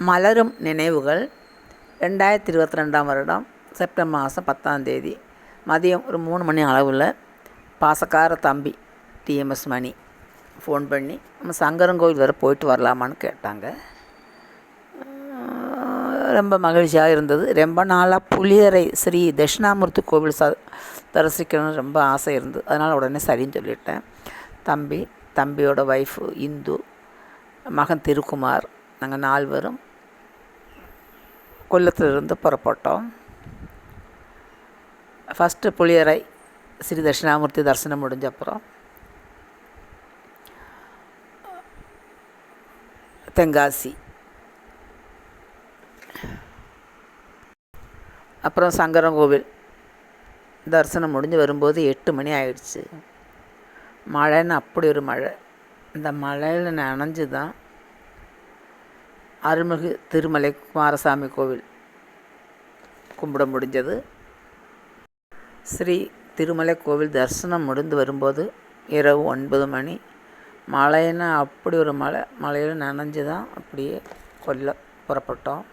மலரும் நினைவுகள் ரெண்டாயிரத்தி இருபத்தி ரெண்டாம் வருடம் செப்டம்பர் மாதம் பத்தாம் தேதி. மதியம் ஒரு மூணு மணி அளவில் பாசக்கார தம்பி டிஎம்எஸ் மணி ஃபோன் பண்ணி நம்ம சங்கரங்கோவில் வரை போயிட்டு வரலாமான்னு கேட்டாங்க. ரொம்ப மகிழ்ச்சியாக இருந்தது. ரொம்ப நாளாக புளியரை ஸ்ரீ தட்சிணாமூர்த்தி கோவில் ச தரிசிக்கணும்னு ரொம்ப ஆசை இருந்தது. அதனால் உடனே சரின்னு சொல்லிட்டேன். தம்பி தம்பியோட ஒய்ஃபு இந்து மகன் திருக்குமார் நாங்கள் நால்வரும் கொல்லத்திலிருந்து புறப்பட்டோம். ஃபஸ்ட்டு புளியரை ஸ்ரீ தட்சிணாமூர்த்தி தரிசனம் முடிஞ்ச அப்புறம் தென்காசி. அப்புறம் சங்கரங்கோவில் தரிசனம் முடிஞ்சு வரும்போது எட்டு மணி ஆயிடுச்சு. மழைன்னு அப்படி ஒரு மழை. இந்த மழையில் நனைஞ்சு தான் அருள்மிகு திருமலை குமாரசாமி கோவில் கும்பிட முடிஞ்சது. ஸ்ரீ திருமலை கோவில் தரிசனம் முடிந்து வரும்போது இரவு ஒன்பது மணி. மழைன்னா அப்படி ஒரு மழை மழையில் நனைஞ்சு தான் அப்படியே கொல்ல புறப்பட்டோம்.